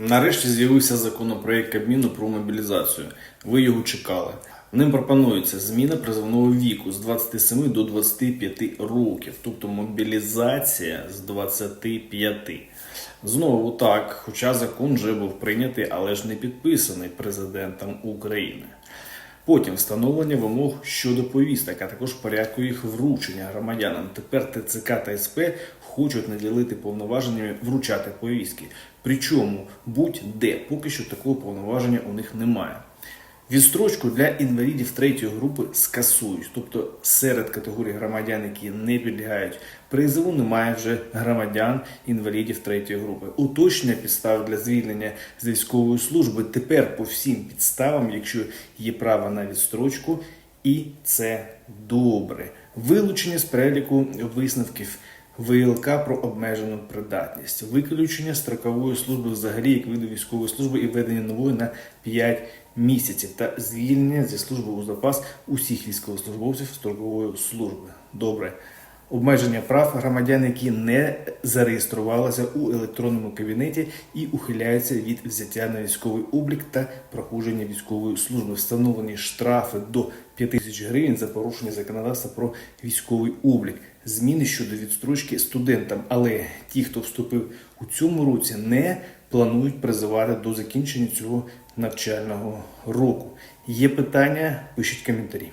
Нарешті з'явився законопроект Кабміну про мобілізацію. Ви його чекали. Ним пропонується зміна призовного віку з 27 до 25 років, тобто мобілізація з 25. Знову так, хоча закон вже був прийнятий, але ж не підписаний президентом України. Потім встановлення вимог щодо повісток, а також порядку їх вручення громадянам. Тепер ТЦК та СП хочуть наділити повноваженнями вручати повістки. Причому будь-де поки що такого повноваження у них немає. Відстрочку для інвалідів третьої групи скасують, тобто серед категорій громадян, які не підлягають призову, немає вже громадян інвалідів третьої групи. Уточнення підстав для звільнення з військової служби тепер по всім підставам, якщо є право на відстрочку, і це добре. Вилучення з переліку висновків. ВЛК про обмежену придатність, виключення строкової служби взагалі як виду військової служби і введення нової на 5 місяців та звільнення зі служби у запас усіх військовослужбовців строкової служби. Добре. Обмеження прав громадян, які не зареєструвалися у електронному кабінеті і ухиляються від взяття на військовий облік та проходження військової служби. Встановлені штрафи до 5 тисяч гривень за порушення законодавства про військовий облік. Зміни щодо відстрочки студентам, але ті, хто вступив у цьому році, не планують призивати до закінчення цього навчального року. Є питання? Пишіть коментарі.